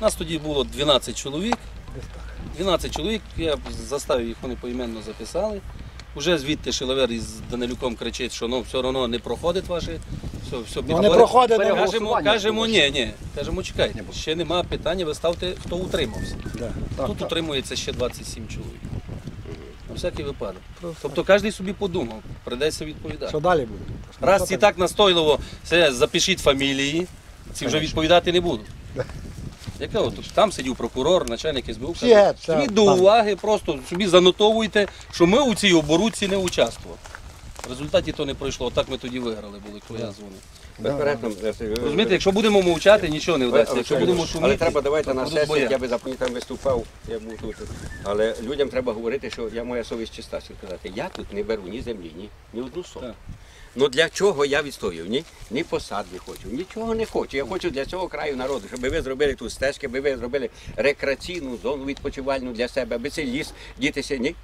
Нас тоді було 12 чоловік. 12 чоловік, я заставив їх, вони поіменно записали. Уже звідти Шиловер із Данилюком кричить, що ну все одно не проходить ваше. Все, все Ну, не проходить, Кажемо, голосування кажемо, ні, ні. Кажемо, чекайте, ще нема питання, ви ставте, хто утримався. Тут утримується ще 27 чоловік. На всякий випадок. Тобто кожен собі подумав, придеться відповідати. Що далі буде? Раз ці так настойливо, це запишіть фамілії, ці вже відповідати не будуть. Яке от там сидів прокурор, начальник СБУ. Всі геть, це Собі до уваги, просто собі занотовуйте, що ми у цій оборудці не участвували. В результаті то не пройшло. Отак ми тоді виграли були, коли я дзвонив. Безперечно, е, Розумієте, якщо будемо мовчати, нічого не вдасться. Якщо будемо шуміти, але треба давайте то на будуть бояти. я би запам'ятав, там виступав, я був тут. Але людям треба говорити, що я моя совість чиста, що сказати. Я тут не беру ні землі, ні, ні одну сотку. Так. Ну для чого я відстоюю? Ні, ні посад не хочу, нічого не хочу. Я хочу для цього краю народу, щоб ви зробили тут стежки, аби ви зробили рекреаційну зону відпочивальну для себе, аби цей ліс дітися. Ні.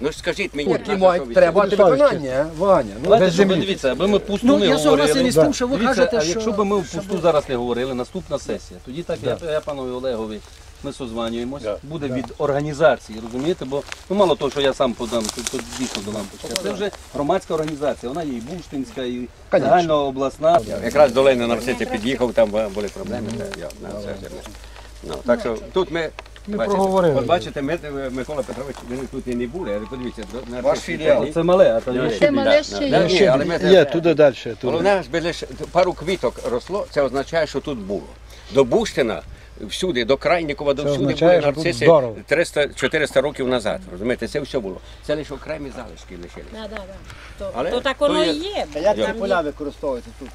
Ну ж скажіть мені, Які наша мають совість треба чиста. виконання, Ваня. Ну, Давайте, без щоб, землі. дивіться, аби ми пусту Ну, не я согласен говорили. із тим, що ви Дивіться, кажете, а що... якщо б ми в пусту зараз не говорили, наступна сесія, тоді так я, я панові Олегові, ми созванюємось, буде від організації, розумієте? Бо ну мало того, що я сам подам, тут, тут дійсно до лампочки. Це вже громадська організація, вона є і Буштинська, і загальнообласна. Якраз до Ленина Арсеті під'їхав, там були проблеми. та я на це все. Ну, так що тут ми. Бачите, проговорили. От бачите, ми, Микола Петрович, ви тут і не були, але подивіться, до- на Ваш філіал, це мале, а то ще Це мале ще є. ні, але ми Є, туди далі. Головне, аби лише пару квіток росло, це означає, що тут було. До Буштина, всюди, до Крайникова, до Це всюди означає, були нарциси 300-400 років назад. Розумієте, це все було. Це лише окремі залишки лишилися. Да, да, да. То, Але то так воно і є. Як ці поля використовуєте тут?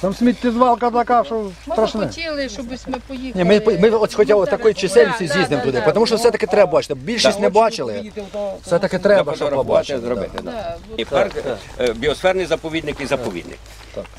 Там сміттєзвалка така, що Ми страшне. хотіли, щоб ми поїхали. Ні, ми, ми от хоча б такої чисельності з'їздимо да, туди, да, тому що все-таки треба бачити. Більшість не бачили, все-таки треба, щоб Фотографувати, побачити. зробити. да. Да, І парк, е, біосферний заповідник і заповідник.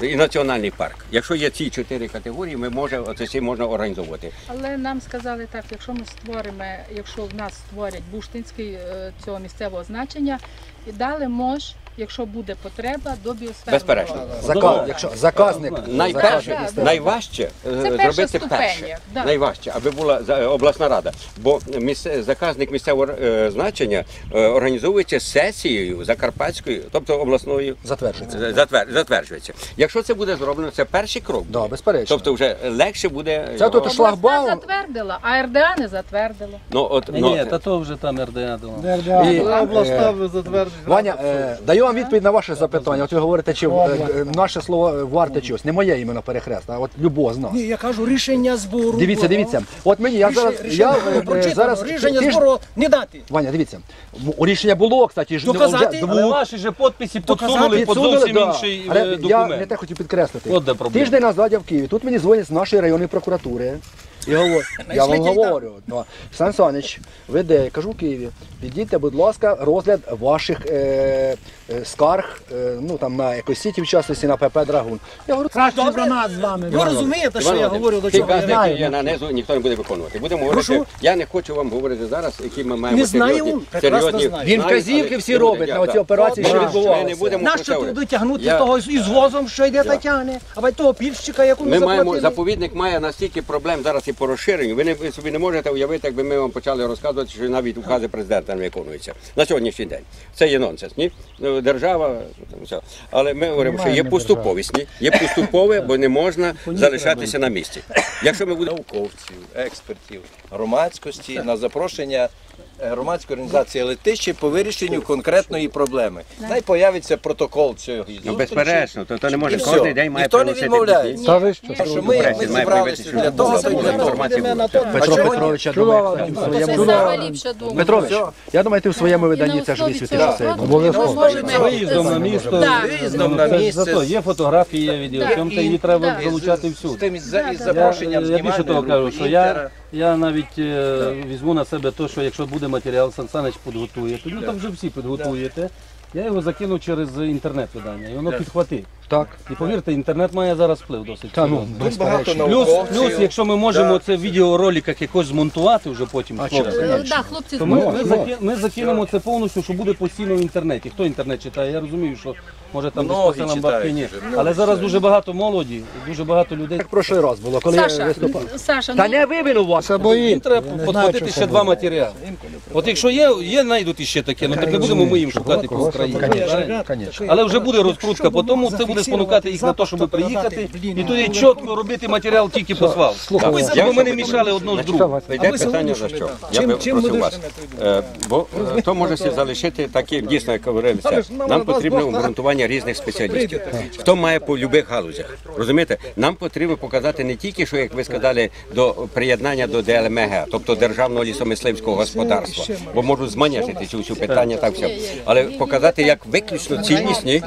І національний парк. Якщо є ці чотири категорії, ми може, оце всі можна організовувати. Але нам сказали так, якщо ми створимо, якщо в нас створять буштинський е, цього місцевого значення, дали мож, якщо буде потреба, до біосферного. Безперечно. Заказ, якщо заказник, Найперше, Да, да. найважче е, перша зробити ступеня, перше. да. Найважче, аби була за- обласна рада. Бо місце- заказник місцевого е, значення е, організовується сесією Закарпатською, тобто обласною затверджується. е, затвер- затверджується. Якщо це буде зроблено, це перший крок. Да, безперечно. Тобто вже легше буде. Це його- тут шлагбаум. Обласна затвердила, а РДА не затвердила. Ну, от, Ні, ну, ні, та то вже там РДА. ДРДА. І, обласна е, Ваня, е, даю вам відповідь на ваше запитання. От ви говорите, чи е, е, наше слово варте чогось. Не моє іменно перехрест, а от любого з нас. Ні, я кажу, рішення збору. Дивіться, дивіться. От мені я зараз Рішення- я рішення е, зараз рішення ти ж- збору не дати. Ваня, дивіться. м- Рішення було, кстати, ж Доказати? вже Але ваші же підписи підсунули під Підсунули, зовсім да. інший Але е, Я не документ. те хотів підкреслити. От де проблема. Тиждень назад я в Києві. Тут мені дзвонять з нашої районної прокуратури. І говорю, я вам говорю, ну, Сан Санич, ви де? Я кажу в Києві. Підійте, будь ласка, розгляд ваших е, е, скарг, е, ну там на екосіті, в частності на ПП Драгун. Я говорю, Краще про нас з вами. Ви розумієте, що я говорю до чого? Я знаю. я нанизу, ніхто не буде виконувати. Будемо говорити. Прошу? Я не хочу вам говорити зараз, які ми маємо Не знаю, серйозні, прекрасно серйозні знаю. Він знаю, вказівки але всі робить на оці да. операції, що Ми не відбувалися. будемо про Нащо це туди тягнути Я- того із возом, що йде та тягне, а того пільщика, яку Ми ми маємо заплатили? заповідник має настільки проблем зараз і по розширенню. Ви не ви собі не можете уявити, якби ми вам почали розказувати, що навіть укази президента не виконуються на сьогоднішній день. Це є нонсенс. Ні, Ну, держава все. Але ми говоримо, що є поступовість. Ні, є поступове, бо не можна залишатися на місці. Якщо ми будемо науковців, експертів, громадськості на запрошення громадської організації летище по вирішенню конкретної проблеми. Най появиться протокол цього Ну, безперечно, то, то не може І кожен день має Ніхто не приносити відмовляється. Та ви що? Що ми, Пресі ми має зібралися появитися, для того, щоб щоб для того. Петро? Петрович, я думаю, в Це своєму ліпша думка. Петрович, я думаю, ти в своєму виданні це ж висвітлиш. це. Обов'язково. Виїздом на місто. Виїздом на Це ж місце. зато є фотографії, є відео, в то її треба залучати З всюди. тим із, із запрошенням я більше того знімальної кажу, що я. Я навіть е, візьму на себе те, що якщо буде матеріал, Сан Санич підготує, тоді там вже всі підготуєте. Я його закину через інтернет-видання, і воно підхватить. Так. І повірте, інтернет має зараз вплив досить. Та ну, серйозний. Тут багато. Плюс, науковців. плюс, якщо ми можемо це в відеороликах якось змонтувати вже потім, А хлопці? Е, Да, хлопці, то ми, ми, заки- ми закинемо це повністю, що буде постійно в інтернеті. Хто інтернет читає? Я розумію, що Може там десь Многі по селам читають бабки ні. вже, Але зараз дуже багато молоді, дуже багато людей. Як прошлий раз було, коли я Саша, виступав. Саша, Та ну, не ви винуваті. Це Їм треба Не знаю, підхватити що ще два матеріали. От якщо є, є знайдуть іще таке, ну так не будемо ми їм шукати по Україні. правильно? Але вже буде розкрутка, по тому це буде спонукати їх на те, щоб приїхати і тоді чітко робити матеріал тільки по свалу. Щоб ми не мішали одно з другим. Йде питання за що? Я би просив вас. Е, Бо е, то може всі залишити таким, дійсно, як говорилося, нам потрібно обґрунтування різних спеціалістів. Хто має по любих галузях. Розумієте? Нам потрібно показати не тільки, що, як ви сказали, до приєднання до ДЛМГ, тобто Державного лісомисливського господарства, бо можуть зманежити цю всю питання так все. Але показати як виключно ціннісні,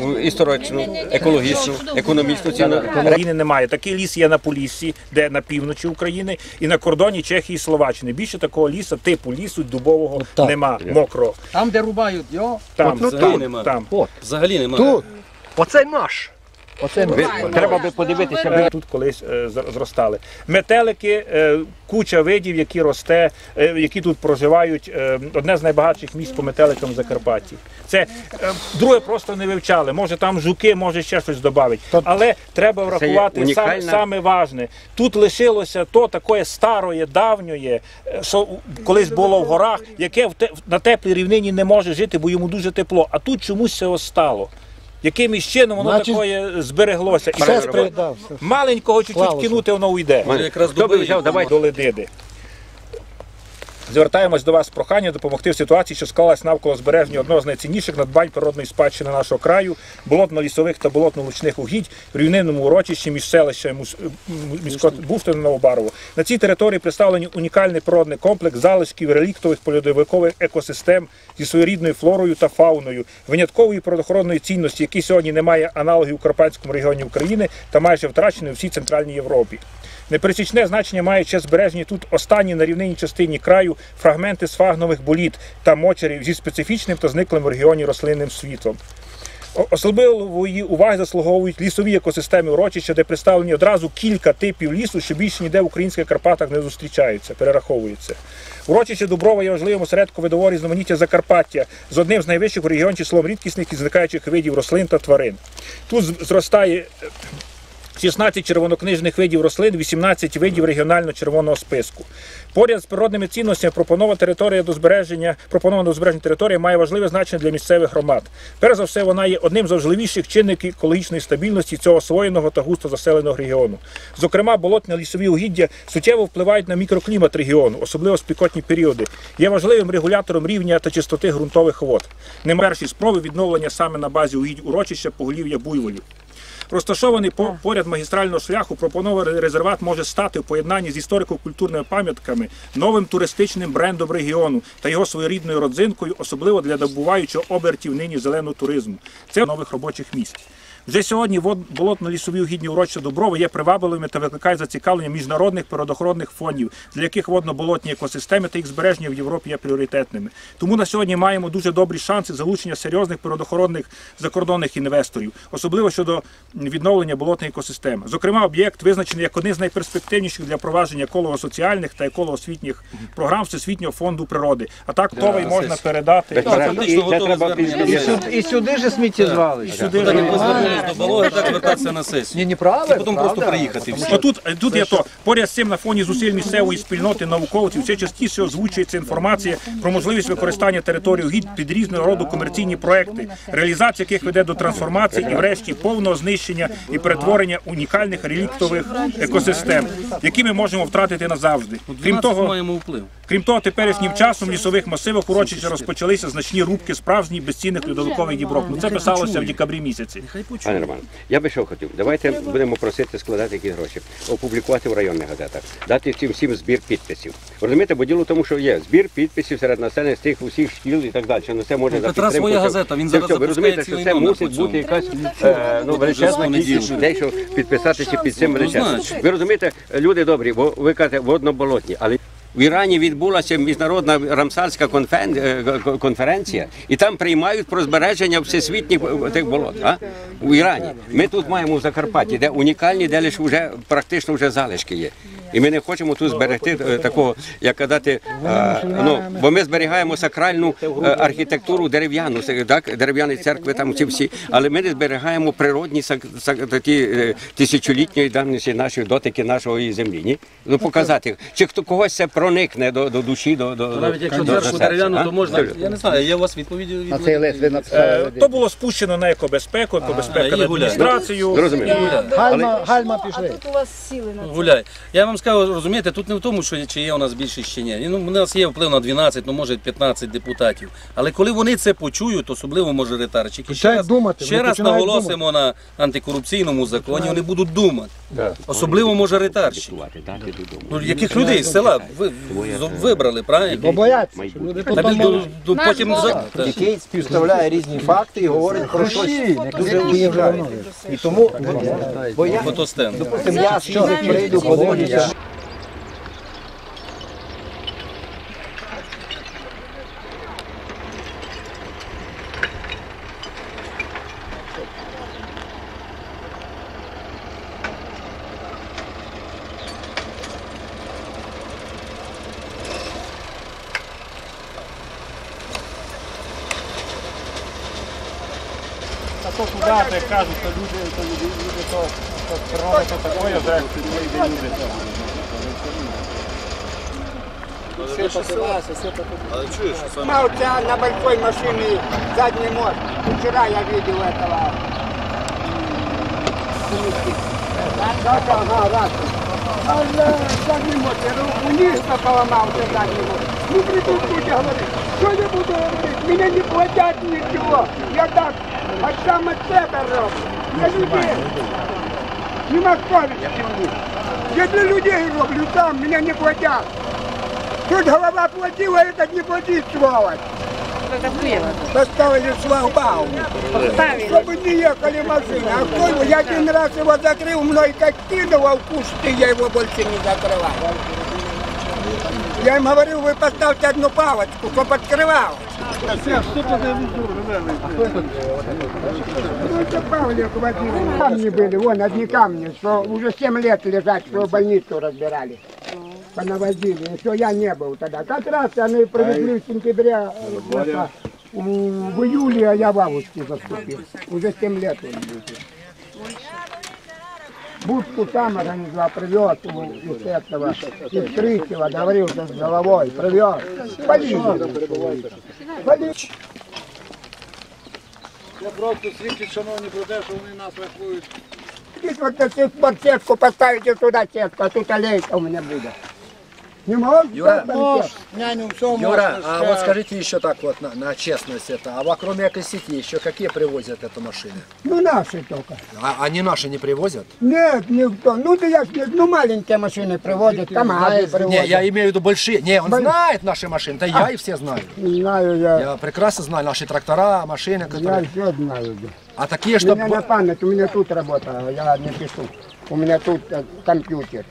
ну, історичну, екологічну, економічну ціну. України немає. Такий ліс є на Поліссі, де на півночі України, і на кордоні Чехії і Словаччини. Більше такого лісу, типу лісу дубового нема, мокрого. Там, де рубають, йо. Там, Взагалі там, нема. там. Взагалі немає. Тут. Оце наш. Оце. Ви- Треба би подивитися. Ми тут колись е, зростали. Метелики, е, куча видів, які росте, е, які тут проживають. Е, одне з найбагатших місць по метеликам в Закарпатті. Це е, друге просто не вивчали. Може там жуки, може ще щось додати. Але треба врахувати саме, саме важне. Тут лишилося то таке старое, давньоє, е, що колись було в горах, яке в те- на теплій рівнині не може жити, бо йому дуже тепло. А тут чомусь це остало. Якимось чином воно Значить, такое збереглося. І Все це все. Маленького чуть-чуть кинути, воно уйде. Якраз Хто би взяв, давай До ледиди. Звертаємось до вас з проханням допомогти в ситуації, що склалась навколо збереження одного з найцінніших надбань природної спадщини нашого краю, болотно-лісових та болотно-лучних угідь в рівнинному урочищі між селищем міського Буфтина Новобарово. На цій території представлені унікальний природний комплекс залишків реліктових польодовикових екосистем зі своєрідною флорою та фауною, виняткової природоохоронної цінності, які сьогодні не має аналогів у Карпатському регіоні України та майже втрачені у всій центральній Європі. Непересічне значення має ще збережені тут останні на рівнинній частині краю фрагменти сфагнових боліт та мочерів зі специфічним та зниклим в регіоні рослинним світлом. Особливої уваги заслуговують лісові екосистеми урочища, де представлені одразу кілька типів лісу, що більше ніде в українських Карпатах не зустрічаються, перераховуються. Урочище Дуброва є важливим осередком видового різноманіття Закарпаття з одним з найвищих в регіоні числом рідкісних і зникаючих видів рослин та тварин. Тут зростає е, 16 червонокнижних видів рослин, 18 видів регіонально-червоного списку. Поряд з природними цінностями пропонована територія до збереження, пропонована до збереження територія має важливе значення для місцевих громад. Перш за все, вона є одним з важливіших чинників екологічної стабільності цього освоєного та густо заселеного регіону. Зокрема, болотні лісові угіддя суттєво впливають на мікроклімат регіону, особливо в спекотні періоди. Є важливим регулятором рівня та чистоти ґрунтових вод. Немає перші спроби відновлення саме на базі угідь урочища поголів'я буйволів. Розташований по, поряд магістрального шляху, пропонований резерват може стати в поєднанні з історико-культурними пам'ятками новим туристичним брендом регіону та його своєрідною родзинкою, особливо для добуваючого обертів нині зеленого туризму. Це нових робочих місць. Вже сьогодні вод- болотно-лісові угідні урочища Дуброви є привабливими та викликають зацікавлення міжнародних природоохоронних фондів, для яких водно-болотні екосистеми та їх збереження в Європі є пріоритетними. Тому на сьогодні маємо дуже добрі шанси залучення серйозних природоохоронних закордонних інвесторів, особливо щодо відновлення болотної екосистеми. Зокрема, об'єкт визначений як один з найперспективніших для провадження еколого-соціальних та еколого-освітніх програм Всесвітнього фонду природи. А так готовий можна передати. Звернення. І сюди, і сюди же сміттєзвалище. Сюди Так звертатися на сесію. Ні, неправильно. І потім просто приїхати. всі. Отут тут є то поряд з цим на фоні зусиль місцевої спільноти науковців все частіше озвучується інформація про можливість використання території угідь під різного роду комерційні проекти, реалізація яких веде до трансформації і, врешті, повного знищення і перетворення унікальних реліктових екосистем, які ми можемо втратити назавжди. Крім того, маємо вплив. Крім того, теперішнім часом в лісових масивах урочища розпочалися значні рубки справжніх безцінних льодовикових дібров. Ну це писалося в декабрі місяці. Пане Роман, я би що хотів. Давайте будемо просити складати якісь гроші, опублікувати в районних газетах, дати цим всім збір підписів. Розумієте, бо діло в тому, що є збір підписів серед населення з тих усіх шкіл і так далі. Ну це може Ну, за Петра своя газета, він зараз. Ви розумієте, що це мусить бути якась е, ну, величезна кількість людей, щоб підписатися під цим величезним. Ви розумієте, люди добрі, бо ви кажете водноболотні, але в Ірані відбулася міжнародна рамсарська е, конференція, і там приймають про збереження всесвітніх е, тих болот. А? У Ірані. Ми тут маємо в Закарпатті, де унікальні, де лише вже практично вже залишки є. І ми не хочемо тут зберегти е, такого, як казати, ну, бо ми зберігаємо сакральну е, архітектуру дерев'яну, так, дерев'яні церкви, там ці всі, але ми не зберігаємо природні такі е, тисячолітньої давності нашої дотики нашої землі. Ні? Ну показати, чи хто когось це проникне до, до душі, до, до, до, Навіть якщо до зверху дерев'яну, то можна. Я не знаю, є у вас відповіді від На цей лист ви написали. То було спущено на екобезпеку, екобезпека адміністрацію. Гальма, гальма А тут у вас сіли на це. Гуляй. Я вам скажу, розумієте, тут не в тому, що чи є у нас більшість чи ні. Ну, у нас є вплив на 12, ну може 15 депутатів. Але коли вони це почують, особливо мажоритарчики, ще раз, думати, ще раз наголосимо на антикорупційному законі, вони будуть думати. Особливо мажоритарщики. Ну, яких людей з села ви, вибрали, правильно? Бо бояться, потім Який співставляє різні факти і говорить про щось дуже уніжає. І тому, бо я, допустим, я що прийду, подивлюся. А то туди, як кажуть, то люди, то люди, люди то, то природа то вже люди. Мауца на большой машине задний мост. Вчера я видел этого. Да, ага, раз. А задний мост, я руку низко поломался задний мост. Ну придут люди говорить, что я буду говорить, меня не платят ничего. Я так от сам от себя роблю. Я людей. Не у них. Я для людей роблю сам, меня не платят. Тут голова платила, этот не платит, сволочь. Поставили шлагбаум, чтобы не ехали машины. А кто его? Я один раз его закрыл, мной как кинул в кусты, я его больше не закрываю. Я им говорил, вы поставьте одну палочку, чтоб открывалось. Ну, это Павлик водил. Камни были, вон одни камни, что уже 7 лет лежат, что больницу разбирали. Понавозили. Еще я не был тогда. Как раз они привезли в сентябре, э, это, м, в июле, а я в августе заступил. Уже 7 лет он будет. Будку сам организовал, привез из этого, из третьего, говорил с головой, привез. Полиция. Полиция. Я просто свідчить, шановні, про те, що вони нас рахують. Здесь вот сих пор сетку поставите туда сетку, а тут аллейка у меня будет. Не можешь? Юра, там Мож, сетку? няню, все Юра, можно. а вот скажите еще так вот на, на честность это, а во кроме сети еще какие привозят эту машину? Ну наши только. А они наши не привозят? Нет, никто. Ну да я ну маленькие машины приводят, КамАЗы приводят. Не, я имею в виду большие. Не, он Боль- знает наши машины, да я и все знаю. Знаю я. Я прекрасно знаю наши трактора, машины, Я которые... все знаю. да. А такие, У что... меня на память, у меня тут работа, я не пишу. У меня тут э, компьютер.